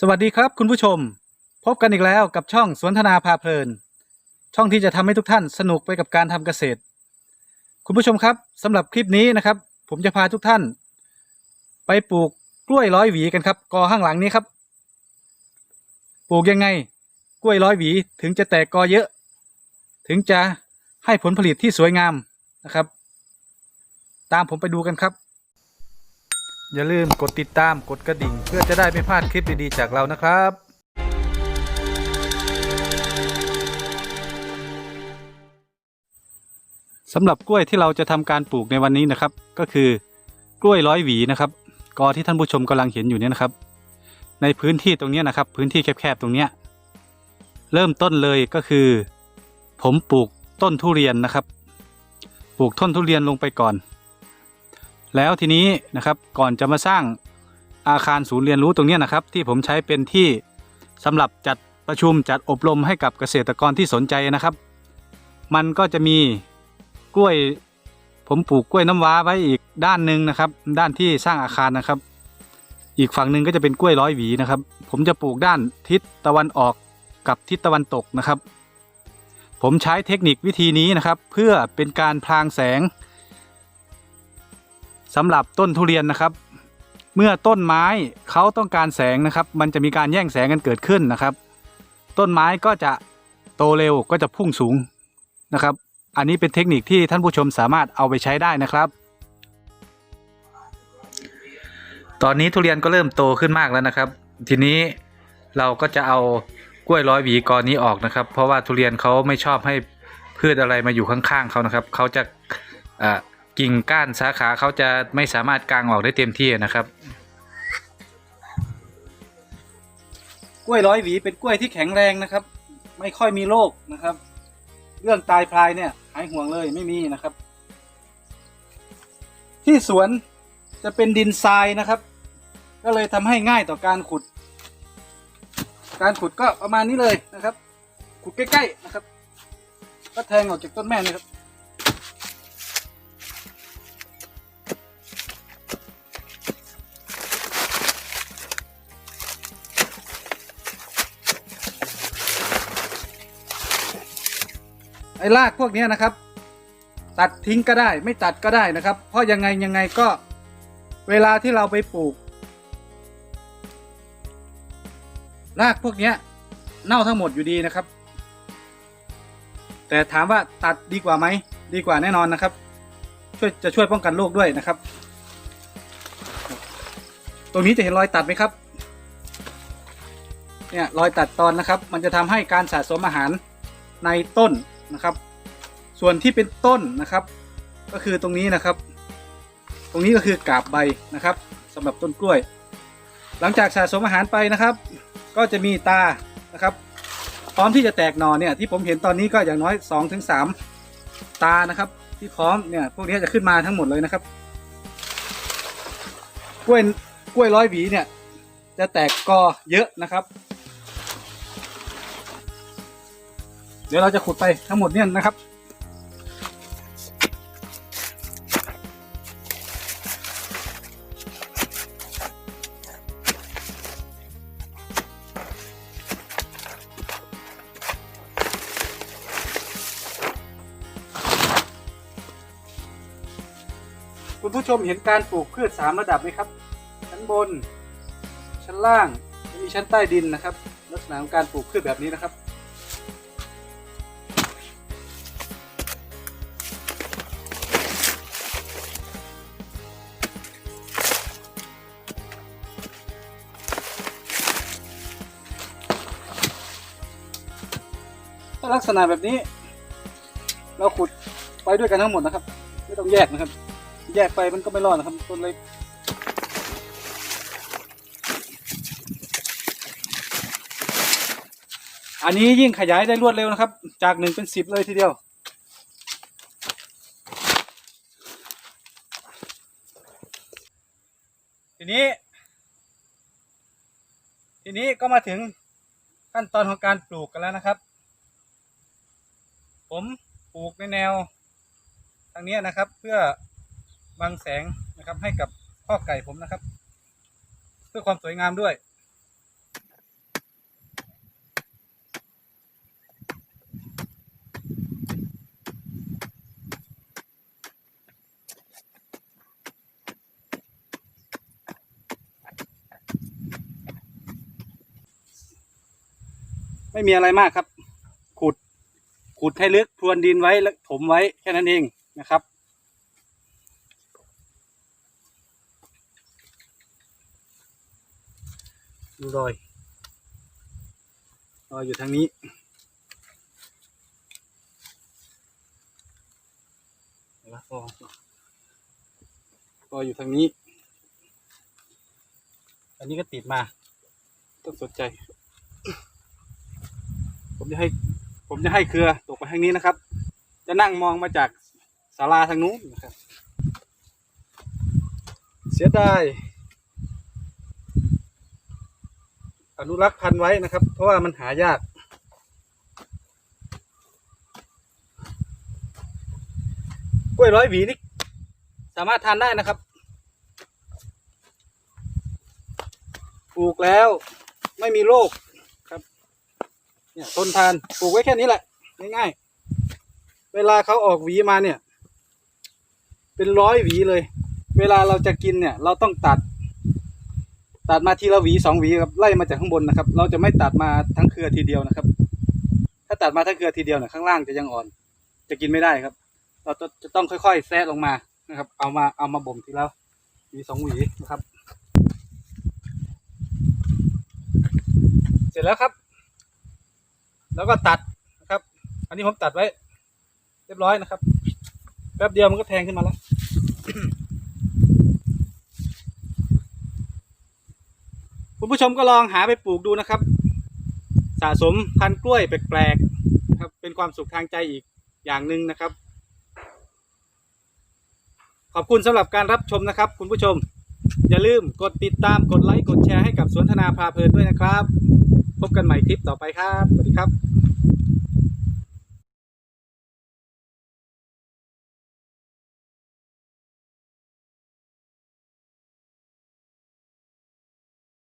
สวัสดีครับคุณผู้ชม พบกันอีกแล้วกับช่องสวนทนาพาเพลิน ช่องที่จะทำให้ทุกท่านสนุกไปกับการทำเกษตร คุณผู้ชมครับสำหรับคลิปนี้นะครับ ผมจะพาทุกท่าน ไปปลูกกล้วยร้อยหวีกันครับกอข้างหลังนี้ครับ ปลูกยังไง กล้วยร้อยหวีถึงจะแตกกอเยอะ ถึงจะให้ผลผลิตที่สวยงามนะครับ ตามผมไปดูกันครับ อย่าลืมกดติดตามกดกระดิ่ง เพื่อจะได้ไม่พลาดคลิปดีๆจากเรานะครับ สำหรับกล้วยที่เราจะทำการปลูกในวันนี้นะครับ ก็คือกล้วยร้อยหวีนะครับ กอที่ท่านผู้ชมกำลังเห็นอยู่เนี่ยนะครับ ในพื้นที่ตรงนี้นะครับ พื้นที่แคบๆตรงเนี้ยเริ่มต้นเลยก็คือ ผมปลูกต้นทุเรียนนะครับ ปลูกต้นทุเรียนลงไปก่อน แล้วทีนี้นะครับก่อนจะมาสร้างอาคารศูนย์เรียนรู้ตรงนี้นะครับ ที่ผมใช้เป็นที่สำหรับจัดประชุมจัดอบรมให้กับเกษตรกรที่สนใจนะครับ มันก็จะมีกล้วย ผมปลูกกล้วยน้ำว้าไว้อีกด้านหนึ่งนะครับ ด้านที่สร้างอาคารนะครับ อีกฝั่งหนึ่งก็จะเป็นกล้วยร้อยหวีนะครับ ผมจะปลูกด้านทิศตะวันออกกับทิศตะวันตกนะครับ ผมใช้เทคนิควิธีนี้นะครับ เพื่อเป็นการพรางแสง สำหรับต้นทุเรียนนะครับ เมื่อต้นไม้เขาต้องการแสงนะครับ มันจะมีการแย่งแสงกันเกิดขึ้นนะครับ ต้นไม้ก็จะโตเร็วก็จะพุ่งสูงนะครับ อันนี้เป็นเทคนิคที่ท่านผู้ชมสามารถเอาไปใช้ได้นะครับ ตอนนี้ทุเรียนก็เริ่มโตขึ้นมากแล้วนะครับ ทีนี้เราก็จะเอากล้วยร้อยหวีกอนี้ออกนะครับ เพราะว่าทุเรียนเขาไม่ชอบให้พืชอะไรมาอยู่ข้างๆเขานะครับเขาจะอ่า กิ่งก้านสาขาเขาจะไม่สามารถกางออกได้เต็มที่นะครับ กล้วยร้อยหวีเป็นกล้วยที่แข็งแรงนะครับ ไม่ค่อยมีโรคนะครับ เรื่องตายพลายเนี่ยหายห่วงเลยไม่มีนะครับ ที่สวนจะเป็นดินทรายนะครับ ก็เลยทำให้ง่ายต่อการขุด การขุดก็ประมาณนี้เลยนะครับ ขุดใกล้ๆนะครับ ก็แทงออกจากต้นแม่นี่ครับ ไอ้รากพวกนี้นะครับ ตัดทิ้งก็ได้ไม่ตัดก็ได้นะครับ เพราะยังไงยังไงก็เวลาที่เราไปปลูก รากพวกนี้เน่าทั้งหมดอยู่ดีนะครับ แต่ถามว่าตัดดีกว่าไหมดีกว่าแน่นอนนะครับ ช่วยจะช่วยป้องกันโรคด้วยนะครับ ตรงนี้จะเห็นรอยตัดไหมครับเนี่ยรอยตัดตอนนะครับ มันจะทำให้การสะสมอาหารในต้น นะครับ ส่วนที่เป็นต้นนะครับ ก็คือตรงนี้นะครับ ตรงนี้ก็คือกาบใบนะครับสำหรับต้นกล้วย หลังจากสะสมอาหารไปนะครับ ก็จะมีตานะครับ พร้อมที่จะแตกหนอเนี่ยที่ผมเห็นตอนนี้ก็อย่างน้อย2อถึงสตานะครับ ที่พร้อมเนี่ยพวกนี้จะขึ้นมาทั้งหมดเลยนะครับ กล้วยกล้วยร้อยหวีเนี่ยจะแตกกอเยอะนะครับ เดี๋ยวเราจะขุดไปทั้งหมดเนี่ยนะครับ คุณผู้ชมเห็นการปลูกพืชสามระดับไหมครับ ชั้นบน ชั้นล่าง มีชั้นใต้ดินนะครับ ลักษณะของการปลูกพืชแบบนี้นะครับ ถ้าลักษณะแบบนี้ เราขุดไปด้วยกันทั้งหมดนะครับ ไม่ต้องแยกนะครับ แยกไปมันก็ไม่รอดนะครับต้นเล็กอันนี้ยิ่งขยายได้รวดเร็วนะครับ จากหนึ่งเป็นสิบเลยทีเดียว ทีนี้ ทีนี้ก็มาถึงขั้นตอนของการปลูกกันแล้วนะครับ ผมปลูกในแนวทางนี้นะครับ เพื่อบังแสงนะครับให้กับข้อไก่ผมนะครับ เพื่อความสวยงามด้วยไม่มีอะไรมากครับ ขุดให้ลึกพรวนดินไว้แล้วถมไว้แค่นั้นเองนะครับ ดูรอยรอยอยู่ทางนี้นปะรอรอยอยู่ทางนี้ อันนี้ก็ติดมา ต้องสนใจ ผมจะให้ ผมจะให้เครือตกไปทางนี้นะครับ จะนั่งมองมาจากศาลาทางนู้นนะครับ เสียดายอนุรักษ์พันธุ์ไว้นะครับ เพราะว่ามันหายาก กล้วยร้อยหวีนี่สามารถทานได้นะครับปลูกแล้วไม่มีโรค เนี่ยต้นทานปลูกไว้แค่นี้แหละ ง่ายๆ เวลาเขาออกหวีมาเนี่ย เป็นร้อยหวีเลย เวลาเราจะกินเนี่ย เราต้องตัด ตัดมาทีละหวีสองหวีครับไล่มาจากข้างบนนะครับ เราจะไม่ตัดมาทั้งเครือทีเดียวนะครับ ถ้าตัดมาทั้งเครือทีเดียวเนี่ยข้างล่างจะยังอ่อน จะกินไม่ได้ครับ เราจะต้องค่อยๆแซะลงมานะครับ เอามาเอามาบ่มทีละหวีสองหวีนะครับ เสร็จแล้วครับ แล้วก็ตัดนะครับ อันนี้ผมตัดไว้ เรียบร้อยนะครับ แป๊บเดียวมันก็แทงขึ้นมาแล้วคุณผู้ชมก็ลองหาไปปลูกดูนะครับ สะสมพันธุ์กล้วยแปลกๆนะครับ เป็นความสุขทางใจอีกอย่างหนึ่งนะครับ ขอบคุณสำหรับการรับชมนะครับ คุณผู้ชม อย่าลืมกดติดตามกดไลค์กดแชร์ให้กับสวนธนาพาเพลินด้วยนะครับ พบกันใหม่คลิปต่อไปครับ สวัสดีครับ